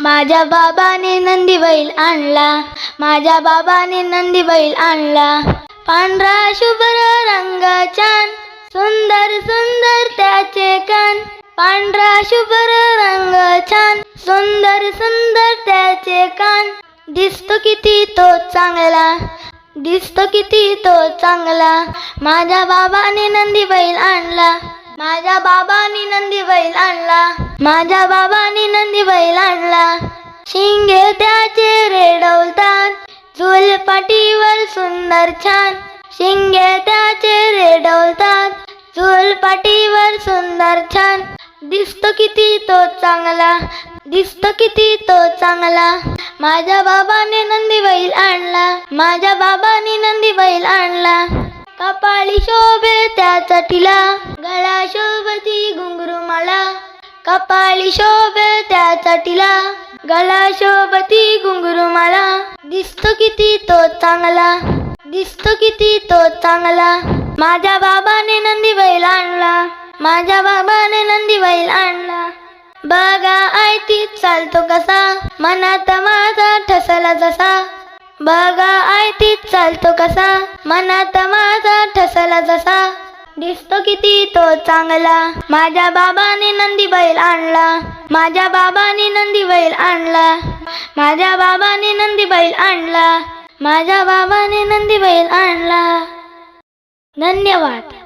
माझ्या बाबाने नंदी बैल आणला. माझ्या बाबाने नंदी बैल आणला. पांढरा शुभ्र रंगाचान सुंदर सुंदर त्याचे कान. पांढरा शुभ्र रंग छान सुंदर सुंदर त्याचे कान. दिसतो किती तो चांगला दिसतो किती तो चांगला. माझ्या बाबाने नंदी बैल आणला. माझ्या बाबाने नंदी बैल आणला. माझ्या बाबाने शिंगे त्याचे रेडवतात चुलपाटीवर सुंदर छान. शिंगे त्याचे रेडवतात चुलपाटीवर सुंदर छान. दिसतो किती तो चांगला दिसतो किती तो चांगला. माझ्या बाबाने नंदी बैल आणला माझ्या बाबाने नंदी बैल आणला. कपाळी शोभे त्याचा टिला गळा शोभती घुंगरू मला. कपाळी शोभे त्याचा टिला गळा शोभती घुंगरू मला दिसतो किती तो चांगला. दिसतो किती तो चांगला. माझ्या बाबाने नंदी बैल आणला. माझ्या बाबाने नंदी बैल आणला. बघा आयती चालतो कसा. मनात माझा ठसला जसा. बघा आयती चालतो कसा. मनात माझा ठसला जसा. दिसतो किती तो चांगला. माझ्या बाबाने नंदी बैल आणला. माझ्या बाबाने नंदी माझ्या बाबाने नंदी बैल आणला. माझ्या बाबाने नंदी बैल आणला. धन्यवाद.